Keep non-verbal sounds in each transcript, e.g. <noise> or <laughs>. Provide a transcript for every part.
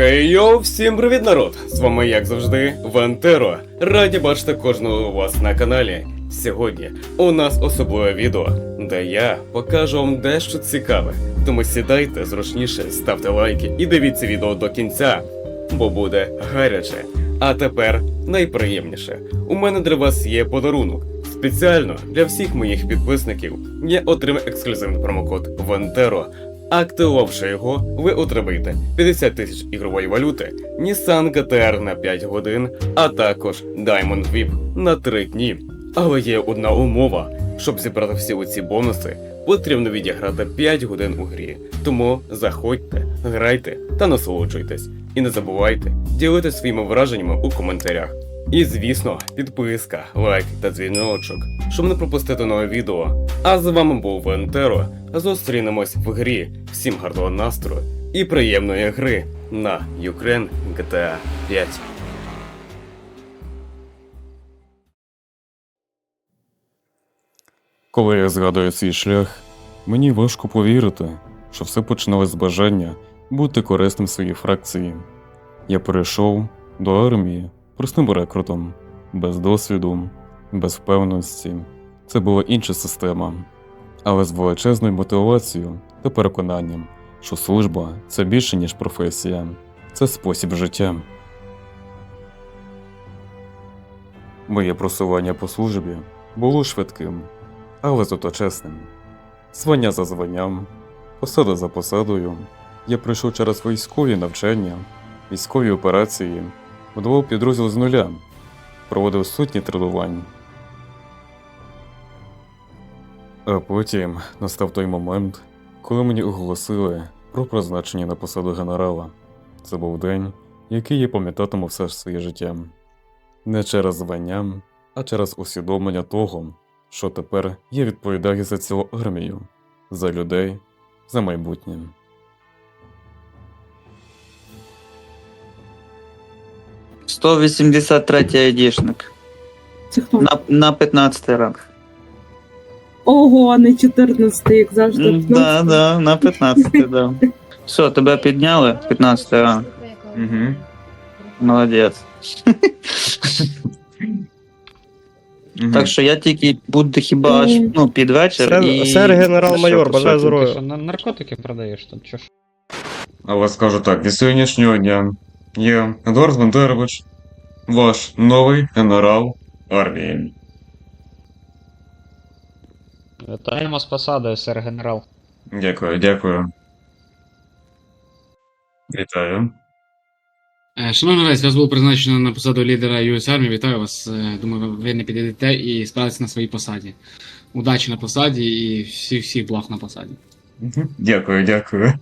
Хей йоу, всім привіт, народ! З вами, як завжди, Вантеро. Раді бачити кожного у вас на каналі. Сьогодні у нас особливе відео, де я покажу вам дещо цікаве. Тому сідайте зручніше, ставте лайки і дивіться відео до кінця, бо буде гаряче. А тепер найприємніше. У мене для вас є подарунок. Спеціально для всіх моїх підписників я отримав ексклюзивний промокод Вантеро. Активувавши його, ви отримаєте 50 тисяч ігрової валюти, Nissan GTR на 5 годин, а також Diamond VIP на 3 дні. Але є одна умова: щоб зібрати всі оці бонуси, потрібно відіграти 5 годин у грі. Тому заходьте, грайте та насолоджуйтесь. І не забувайте ділитися своїми враженнями у коментарях. І звісно, підписка, лайк та дзвіночок, щоб не пропустити нове відео. А з вами був Вентеро. Зустрінемось в грі. Всім гарного настрою і приємної гри на Ukraine GTA 5. Коли я згадую свій шлях, мені важко повірити, що все починалось з бажання бути корисним своїй фракції. Я перейшов до армії простим рекрутом, без досвіду, без впевненості. Це була інша система, але з величезною мотивацією та переконанням, що служба це більше, ніж професія, це спосіб життя. Моє просування по службі було швидким але зато чесним. Звання за званням, посада за посадою. Я пройшов через військові навчання, військові операції, будував підрозділ з нуля, проводив сотні тренувань. А потім настав той момент, коли мені оголосили про призначення на посаду генерала. Це був день, який я пам'ятатиму все ж своє життя. Не через звання, а через усвідомлення того, що тепер я відповідаю за цілу армію, за людей, за майбутнє. – 183 айдішник. Це хто? На, на 15 ранг. Ого, а не 14, як завжди. М, Да, да, на 15, да. Все, тебе підняли? 15 ранг. Угу. Молодець. Так що я тільки буду хіба аж ну, під вечір Сер, і... сер генерал-майор, бажаю? Ти що, здоров'я. на наркотики продаєш тут? Чи що? Але скажу так, від сьогоднішнього дня я Едуард Бандерович, ваш новий генерал армії. Вітаємо з посадою, сер генерал. Дякую, дякую. Вітаю. Е, Шановний Лесь, вас було призначено на посаду лідера US Army. Вітаю вас. Е, Думаю, ви не підійдете і справитесь на своїй посаді. Удачі на посаді і всіх всіх благ на посаді. Дякую, дякую.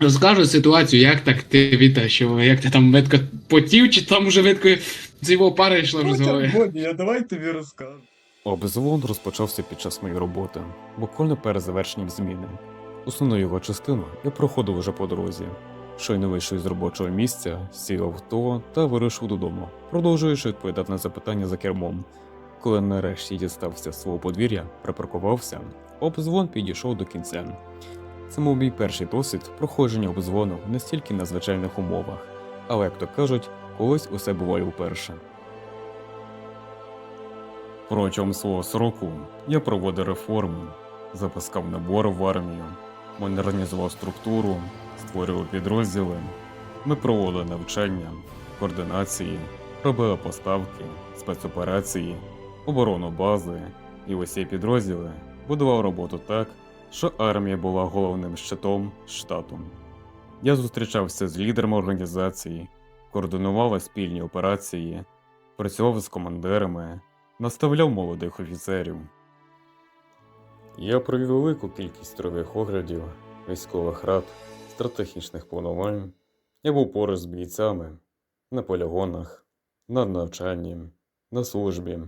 Розкажу ситуацію, як так ти Віта, що як ти там видко потів, чи там уже видко з його пари йшла вже з голови. я давай тобі розкажу. Обзвон розпочався під час моєї роботи, буквально перед завершенням зміни. Основну його частину я проходив уже по дорозі. Щойно вийшов із робочого місця, сів авто та вирушив додому, продовжуючи відповідати на запитання за кермом. Коли нарешті дістався з свого подвір'я, припаркувався, обзвон підійшов до кінця. Це був мій перший досвід проходження обзвону не стільки на звичайних умовах, але, як то кажуть, колись усе буває вперше. Протягом свого сроку я проводив реформи, запускав набори в армію, модернізував структуру, створював підрозділи. Ми проводили навчання, координації, робили поставки, спецоперації, оборону бази і усі підрозділи будував роботу так, що армія була головним щитом штату. Я зустрічався з лідерами організації, координував спільні операції, працював з командирами, наставляв молодих офіцерів. Я провів велику кількість строєвих оглядів, військових рад, стратегічних планувань. Я був поруч з бійцями на полігонах, на навчанні, на службі.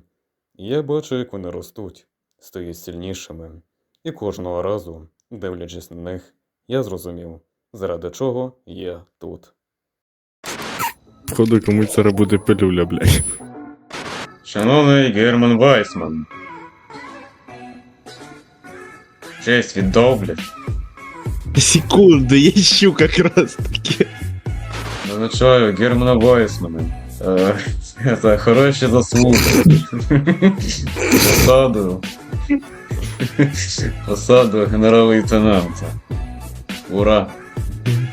І я бачу, як вони ростуть, стають сильнішими. І кожного разу, дивлячись на них, я зрозумів, заради чого я тут. Походу комусь зараз буде пилюля, блядь. Шановний Герман Вайсман. Честь віддав, блядь. Секунду, я ищу как раз таки. Визначаю Германа Вайсмана. Е, Це <laughs> хороші заслуги. Посаду. Посаду генерал-лейтенанта. Ура!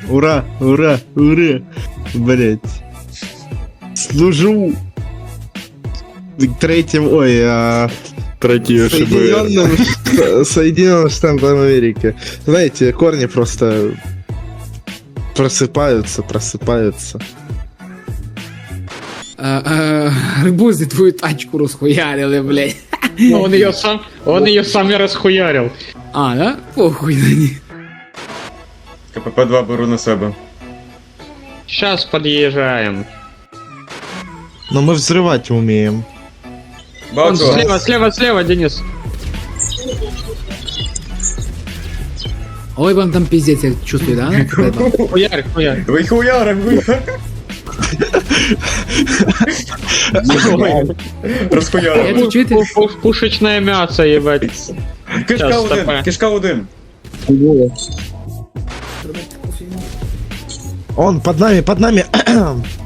Ура, ура, ура. Блять. Служу. Третьим, ой, а... Третій Соединенным, Соединенным <laughs> Штатам Америки. Знаете, корни просто просыпаются, просыпаются. Арбузи твою тачку розхуярили, блядь. Ну, он ее сам, он ее сам и расхуярил. А, да? Похуй на них. КПП-2 беру на себе. Сейчас подъезжаем. Но мы взрывать умеем. Он Бачу! слева, слева, слева, Денис. Ой, вам там пиздец, я чувствую, да? <laughs> Хуярь, хуярь. Тут чуєте? Пу- пу- Пушечное мясо, ебать. Кишка один, кишка один. Он под нами, под нами. <clears throat>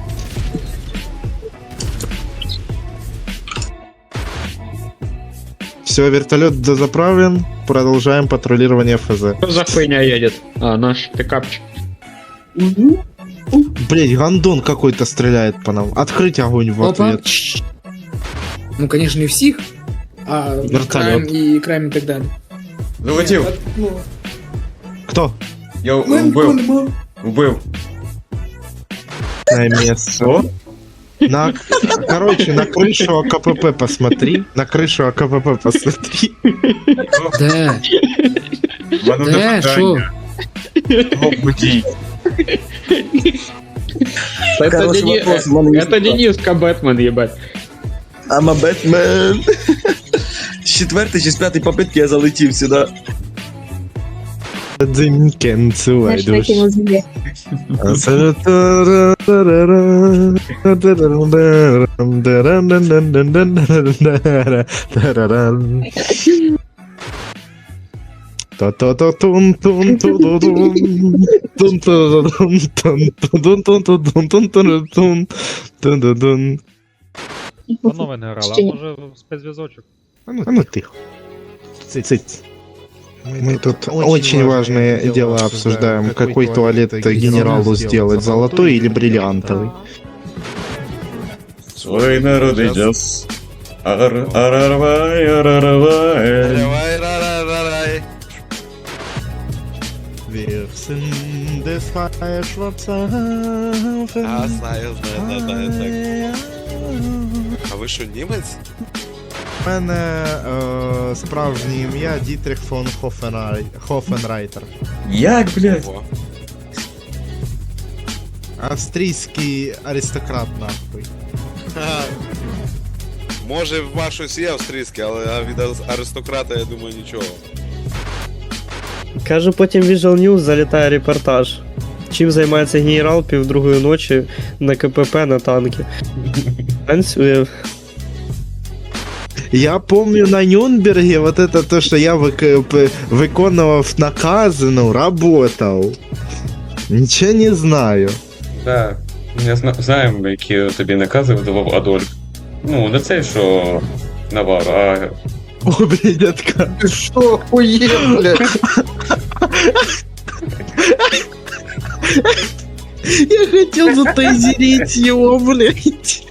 Все, вертолет дозаправлен. Продолжаем патрулирование ФЗ. Что за хуйня едет? А, наш пикапчик. Блять, гандон какой-то стреляет по нам. Открыть огонь в Опа. ответ. Ну, конечно, не всіх, а Вертольот. краєм і краєм і так далі. Залетів. Ну, Кто? Я вбив. Вбив. На место. На, короче, на крышу АКПП посмотри. На крышу АКПП посмотри. де? В мене Де? Що? питання. Кого будіть? Это, Дени- это Дениска Бэтмен, ебать. I'm a Batman. <laughs> З четвертої чи з п'ятої попитки я залетів сюди. Душ. Панове не грали, а може спецзв'язочок? А ну тихо. Цыть. Мы тут очень важные дела обсуждаем. Какой туалет генералу сделать, золотой или бриллиантовый? Свой народи час. Ар- Арарвай, арарвай. Wir sind des Freischwarzer А, знаю, знаю, знаю, знаю. А ви що, німець? У мене е, справжнє ім'я Дітрих фон Хофенрай... Хофенрайтер. Як, блядь? Австрійський аристократ, нахуй. ха. Може, в щось є австрійське, але від аристократа, я думаю, нічого. Кажу, потім Visual News залітає репортаж. Чим займається генерал півдругої ночі на КПП на танки. <laughs> Танцює. Я помню на Нюнберге вот это то, что я вик- п- виконував накази, ну, работал. Нічого не знаю. Так. Я зна- знаю, які тобі накази видавав Адольф. Ну, не цей, що Навар, а О, блядь, отка. Що, хує, блядь? Я хотел затайзерить его, блядь.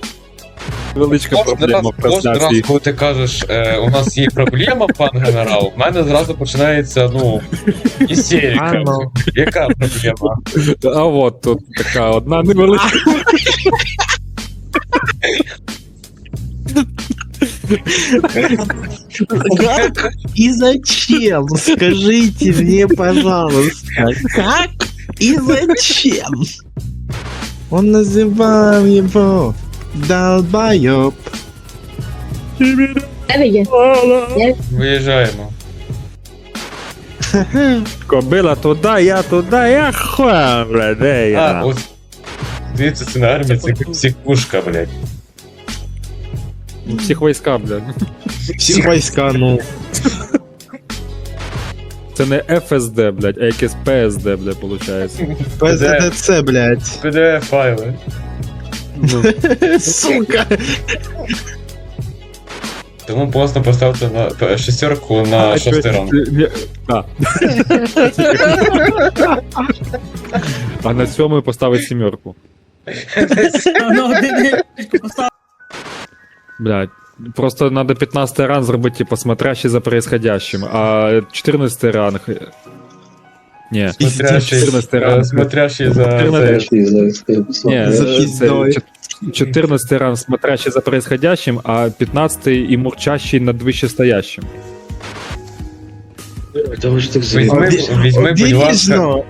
Величка проблема в Кожен раз, презентації. коли ти кажеш, е, у нас є проблема, пан генерал, в мене зразу починається, ну, істерика. Яка проблема? А от тут така одна невеличка. Как и зачем? Скажите мне, пожалуйста, как и зачем? Он называл его долбоёб. Виїжджаємо. Кобила туди, я туди, я хуя, бля, де А, я? ось. Дивіться, це на армії, це психушка, блядь. Всіх війська, бля. Все войска, ну. Це не FSD, блядь, а якесь PSD, блядь, виходить. ПЗДЦ, блядь. PDF файли. Ну, Сука. Тому просто поставте на шестерку на ранг. Ні, А. а на сьомий поставить сімерку. Блядь. Просто надо 15 ранг зробити, типа, смотрящий за происходящим, а 14 ранг. Ні, 14 ранг. Смотрящий за 14 Ні, За. 14 ранг смотрящий за происходящим, а 15 і мурчащий над вищестоящим. Візьми, візьми, будь ласка.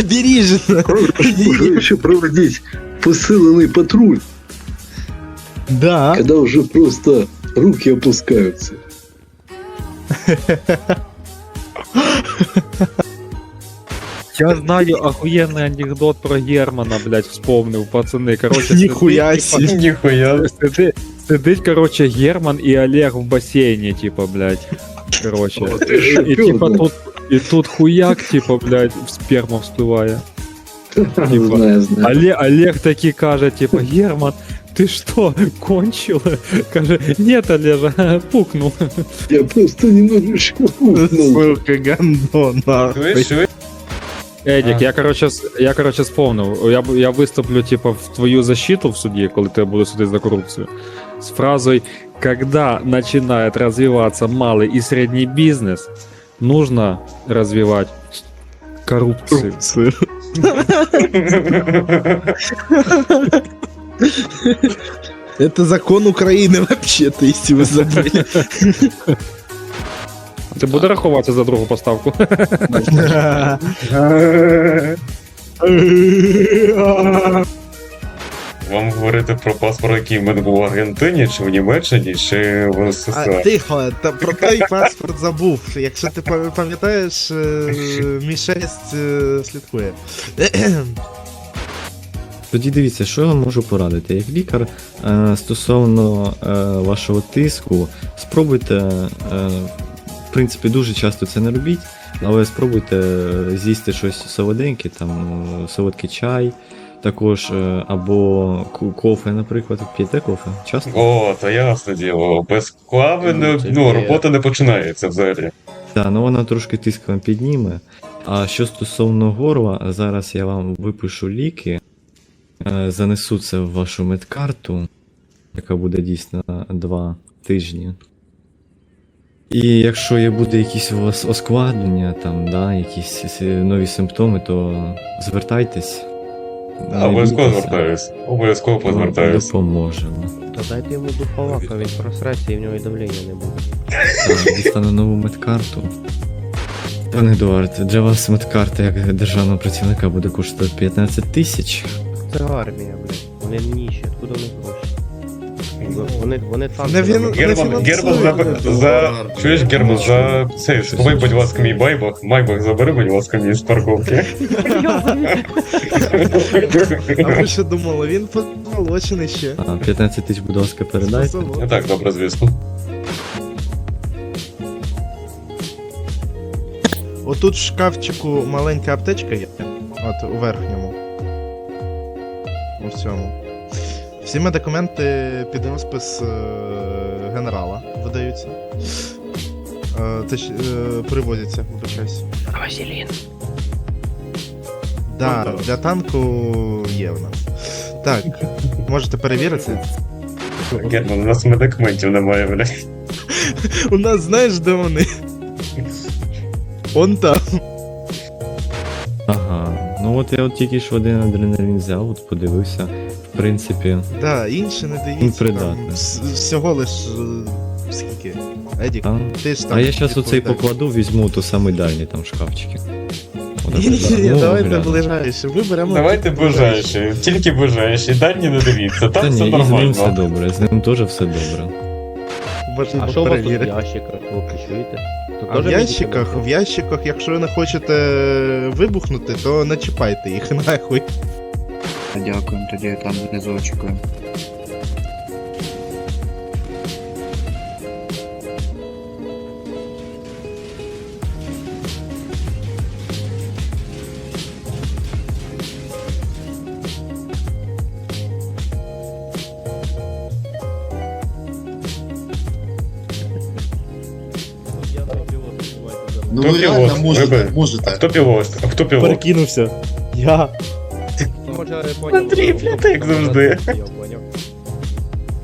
Обережно, еще проводить посыленный патруль, Да. когда уже просто руки опускаются. <laughs> Я знаю охуєнний анекдот про Германа, блядь, вспомнив, пацани. Короче, <laughs> Ніхуя сидить, сі. Ніхуя. Сидить, сидить, короче, Герман і Олег в басейні, типа, блядь. Короче. І, і типа тут, і тут хуяк, типа, блядь, в сперма вспливає. Типа, <laughs> Знаю, знаю. Олег, Олег таки каже, типа, Герман, ты что, кончил? Каже, нет, Олежа, пукнул. Я просто немножечко пукнул. Сука, гандона. Эдик, А. я короче, с- я короче вспомнил. Я, я выступлю типа в твою защиту в суде, коли ты буду судить за коррупцию, с фразой «Когда начинает развиваться малый и средний бизнес, нужно развивать коррупцию». <laughs> <laughs> Это закон Украины вообще-то, если вы забыли. Ти буде рахуватися за другу поставку? Вам говорити про паспорт, який в мене був в Аргентині, чи в Німеччині, чи в А, СССР. тихо, та про той паспорт забув. Якщо ти пам- пам'ятаєш, е, мій 6 е, слідкує. Тоді дивіться, що я вам можу порадити. Як лікар е, стосовно е, вашого тиску, спробуйте, е, в принципі, дуже часто це не робіть, але спробуйте з'їсти щось солоденьке, там солодкий чай, також або кофе, наприклад. П'єте кофе? Часто? О, то ясне діло. Без кави не, Ну, ну, робота не починається взагалі. Так, ну вона трошки тиск вам підніме. А що стосовно горла, зараз я вам випишу ліки, занесу це в вашу медкарту, яка буде дійсно два тижні. І якщо є буде якісь у вас оскладнення, там, да, якісь нові симптоми, то звертайтесь. Обов'язково звертаюсь. Обов'язково Ми позвертаюсь. Допоможемо. Та дайте йому духовака, він просреться і в нього і давлення не буде. Так, дістану нову медкарту. Пане Едуард, для вас медкарта як державного працівника буде коштувати 15 тисяч. Це армія, блядь. Вони ніші, откуда вони гроші? Вони, вони там. Не він- Герман, Герман за, за... Чуєш, Герман, за цей, сховай, будь ласка, мій байбах. Майбах забери, будь ласка, мій з парковки. А ви що думали, він позолочений ще. А 15 тисяч, будь ласка, передайте. Ну так, добре, звісно. Отут в шкафчику маленька аптечка є. От у верхньому. У цьому. Всі медикаменти під розпис е, генерала видаються. Е, це ж е, привозяться, вибачаюсь. Василін. Да, для танку є в нас. Так, можете перевірити. Герман, у нас медикаментів немає, блядь. <laughs> У нас знаєш, де вони? Он там. Ну от я от тільки що один адреналін взяв, от подивився. В принципі, Да, інші не дивіться. Там, всього лиш е, скільки? Едік, там. ти ж там. А я зараз оцей покладу, візьму ту самий дальній там шкафчики. Ні, ні, ну, давайте ближайше. Ми беремо. Давайте ближайші, тільки ближайші, дані не дивіться, там все ні, і з ним все добре, з ним теж все добре. Можна А що у вас тут в перевірити. ящиках, хлопці, чуєте? Тут А в теж ящиках, в ящиках, якщо ви не хочете вибухнути, то начіпайте їх <laughs> нахуй. Дякую, тоді там внизу очікуємо. Ну ви реально можете, можете. Хто пілот? А хто пілот? Перекинувся. Я. Андрій, блядь, як завжди.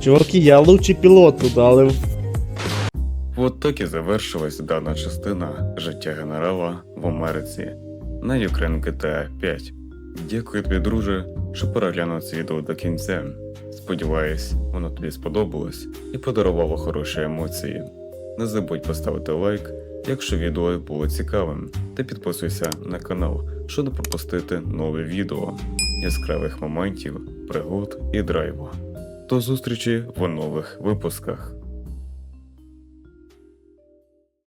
Чуваки, я лучший пілот тут, але От так і завершилась дана частина життя генерала в Америці на Ukraine GTA 5. Дякую тобі, друже, що переглянув це відео до кінця. Сподіваюсь, воно тобі сподобалось і подарувало хороші емоції. Не забудь поставити лайк, якщо відео було цікавим, та підписуйся на канал, щоб не пропустити нове відео яскравих моментів, пригод і драйву. До зустрічі в нових випусках.